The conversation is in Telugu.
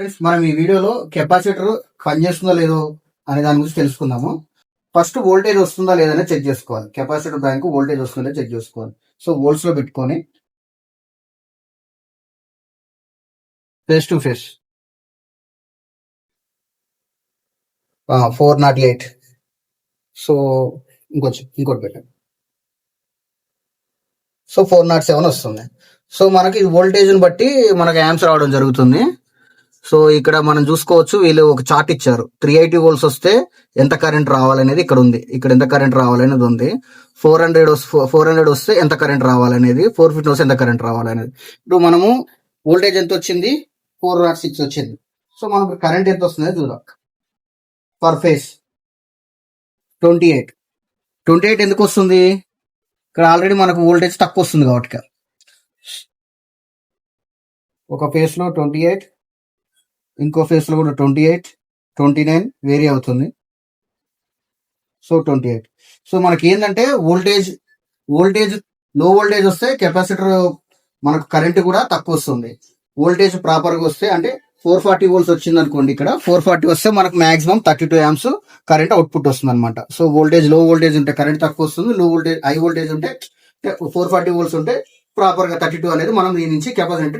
ఫ్రెండ్స్ మనం ఈ వీడియోలో కెపాసిటర్ పనిచేస్తుందో లేదో అనే దాని గురించి తెలుసుకుందాము. ఫస్ట్ వోల్టేజ్ వస్తుందా లేదనే చెక్ చేసుకోవాలి. కెపాసిటర్ బ్యాంకు వోల్టేజ్ వస్తుందా చెక్ చేసుకోవాలి. సో వోల్ట్స్లో పెట్టుకొని phase to phase four nought eight so ఇంకొచ్చి ఇంకోటి పెట్టండి. సో ఫోర్ నాట్ సెవెన్ వస్తుంది. సో మనకి వోల్టేజ్ని బట్టి మనకి యాంప్స్ రావడం జరుగుతుంది. సో ఇక్కడ మనం చూసుకోవచ్చు వీళ్ళు ఒక చార్ట్ ఇచ్చారు. త్రీ ఎయిటీ వోల్ట్స్ వస్తే ఎంత కరెంట్ రావాలనేది ఇక్కడ ఉంది. ఇక్కడ ఎంత కరెంట్ రావాలనేది ఉంది. ఫోర్ హండ్రెడ్ ఫోర్ హండ్రెడ్ వస్తే ఎంత కరెంట్ రావాలనేది ఫోర్ ఫిఫ్టీ వస్తే ఎంత కరెంట్ రావాలనేది. ఇప్పుడు మనము వోల్టేజ్ ఎంత వచ్చింది? ఫోర్ నాట్ సిక్స్ వచ్చింది. సో మనకు కరెంట్ ఎంత వస్తుందో చూద్దాం. Per phase twenty eight twenty eight ఎందుకు వస్తుంది? ఇక్కడ ఆల్రెడీ మనకు వోల్టేజ్ తక్కువ వస్తుంది కాబట్టి. ఒక ఫేస్లో ట్వంటీ ఎయిట్ ఇంకో ఫేస్లో కూడా twenty eight twenty nine vary అవుతుంది. So twenty eight. సో మనకి ఏంటంటే వోల్టేజ్ వోల్టేజ్లో వోల్టేజ్ వస్తే కెపాసిటర్ మనకు కరెంట్ కూడా తక్కువ వస్తుంది వోల్టేజ్ ప్రాపర్గా వస్తే అంటే ఫోర్ ఫార్టీ వోల్ట్స్ వచ్చింది అనుకోండి ఇక్కడ ఫోర్ ఫార్టీ వస్తే మనకు maximum thirty two amps current output వస్తుంది అనమాట సో వోల్టేజ్లో వోల్టేజ్ ఉంటే కరెంట్ తక్కువ వస్తుంది లో వోల్టేజ్ హై వోల్టేజ్ ఉంటే ఫోర్ ఫార్టీ వోల్ట్స్ ఉంటే ప్రాపర్గా థర్టీ టూ అనేది మనం దీని నుంచి కెపాసిటీ